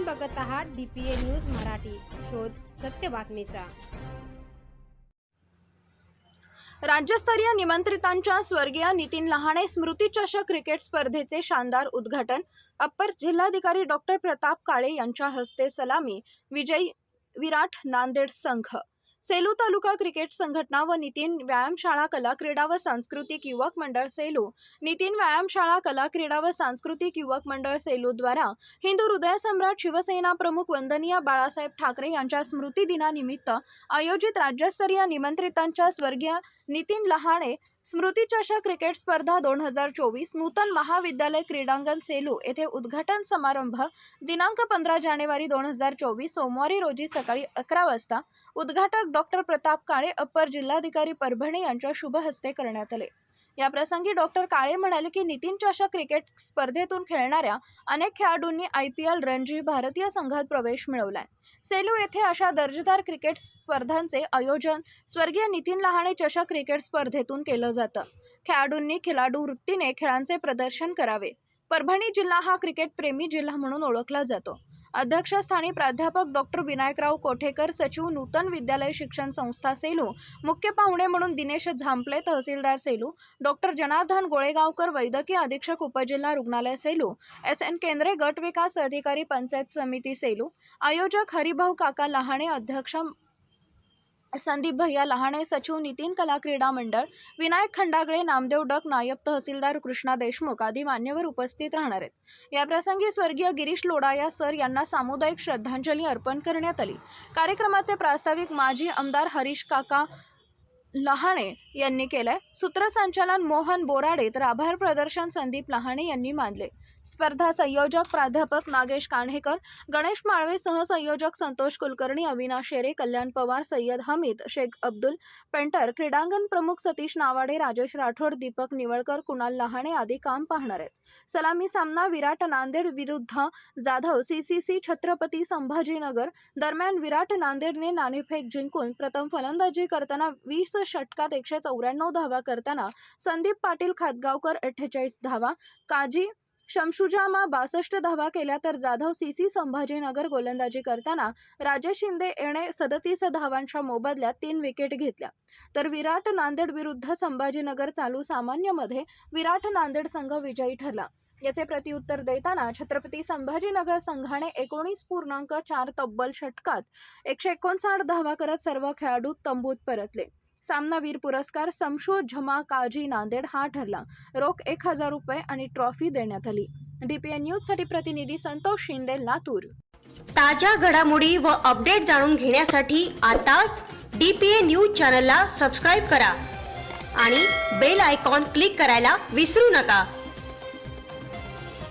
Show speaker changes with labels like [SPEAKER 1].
[SPEAKER 1] आपण बघत आहात डीपीए न्यूज मराठी. शोध सत्य बातमीचा.
[SPEAKER 2] राज्यस्तरीय निमंत्रितांच्या स्वर्गीय नितीन लहाणे स्मृतीचषक क्रिकेट स्पर्धेचे शानदार उद्घाटन. अप्पर जिल्हाधिकारी डॉक्टर प्रताप काळे यांच्या हस्ते सलामी. विजयी विराट नांदेड संघ. सेलू तालुका क्रिकेट संघटना व नितीन व्यायामशाळा कला क्रीडा व सांस्कृतिक युवक मंडळ सेलू. नितीन व्यायामशाळा कला क्रीडा व सांस्कृतिक युवक मंडळ सेलू द्वारा हिंदू हृदय सम्राट शिवसेना प्रमुख वंदनीय बाळासाहेब ठाकरे यांच्या स्मृती दिनानिमित्त आयोजित राज्यस्तरीय निमंत्रितांच्या स्वर्गीय नितीन लहाणे स्मृतीचषक क्रिकेट स्पर्धा दोन हजार चोवीस नूतन महाविद्यालय क्रीडांगण सेलू येथे उद्घाटन समारंभ दिनांक पंधरा जानेवारी दोन हजार चोवीस सोमवारी रोजी सकाळी अकरा वाजता. उद्घाटक डॉक्टर प्रताप काळे अप्पर जिल्हाधिकारी परभणी यांच्या शुभ हस्ते करण्यात आले. या प्रसंगी डॉक्टर काळे म्हणाले की नितीन चषक क्रिकेट स्पर्धेतून खेळणाऱ्या अनेक खेळाडूंनी आय पी एल रणजी भारतीय संघात प्रवेश मिळवलाय. सेलू येथे अशा दर्जेदार क्रिकेट स्पर्धांचे आयोजन स्वर्गीय नितीन लहाणे चषक क्रिकेट स्पर्धेतून केलं जातं. खेळाडूंनी खिलाडू वृत्तीने खेळांचे प्रदर्शन करावे. परभणी जिल्हा हा क्रिकेटप्रेमी जिल्हा म्हणून ओळखला जातो. अध्यक्षस्थानी प्राध्यापक डॉक्टर विनायकराव कोठेकर सचिव नूतन विद्यालय शिक्षण संस्था सेलू मुख्य पाहुणे म्हणून दिनेश झांपले तहसीलदार सेलू डॉक्टर जनार्दन गोळेगावकर वैद्यकीय अधीक्षक उपजिल्हा रुग्णालय सेलू एस एन केंद्रे गट विकास अधिकारी पंचायत समिती सेलू आयोजक हरिभाऊ काका लहाणे अध्यक्ष संदीप भैया लहाणे सचिव नितीन कला क्रीडा मंडळ विनायक खंडागळे नामदेव डक नायब तहसीलदार कृष्णा देशमुख आदी मान्यवर उपस्थित राहणार आहेत. या प्रसंगी स्वर्गीय गिरीश लोडाया सर यांना सामुदायिक श्रद्धांजली अर्पण करण्यात आली. कार्यक्रमाचे प्रास्ताविक माजी आमदार हरीश काका लहाणे यांनी केलंय. सूत्रसंचालन मोहन बोराडे तर आभार प्रदर्शन संदीप लहाणे यांनी मानले. स्पर्धा संयोजक प्राध्यापक नागेश कान्हेकर गणेश माळवे सहसंयोजक संतोष कुलकर्णी अविनाश शेरे कल्याण पवार सय्यद हमीद शेख अब्दुल पेंटर क्रीडांगण प्रमुख सतीश नावाडे राजेश राठोड दीपक निवळकर कुणाल लहाणे आदी काम पाहणार आहेत. सलामी सामना विराट नांदेड विरुद्ध Jadhav C C C Chhatrapati Sambhajinagar दरम्यान विराट नांदेडने नाणेफेक जिंकून प्रथम फलंदाजी करताना वीस षटकात एकशे चौऱ्याण्णव धावा करताना संदीप पाटील खातगावकर अठ्ठेचाळीस धावा काजी शमशुजामा बासष्ट धावा केल्या तर जाधव सी सी संभाजीनगर गोलंदाजी करताना राजेश शिंदे येणे सदतीस धावांच्या मोबदल्यात तीन विकेट घेतल्या. तर विराट नांदेड विरुद्ध संभाजीनगर चालू सामान्यमध्ये विराट नांदेड संघ विजयी ठरला. याचे प्रत्युत्तर देताना छत्रपती संभाजीनगर संघाने एकोणीस पूर्णांक चार तब्बल षटकात एकशे एकोणसाठ धावा करत सर्व खेळाडू तंबूत परतले. सामनावीर पुरस्कार समशो झमा काजी नांदेड हा ठरला. रोख एक हजार रुपये आणि ट्रॉफी देण्यात आली. डीपीएन न्यूजसाठी प्रतिनिधी संतोष शिंदे लातूर.
[SPEAKER 3] ताज्या घडामोडी व अपडेट जाणून घेण्यासाठी आताच डी पी ए न्यूज चॅनलला सबस्क्राईब करा आणि बेल आयकॉन क्लिक करायला विसरू नका.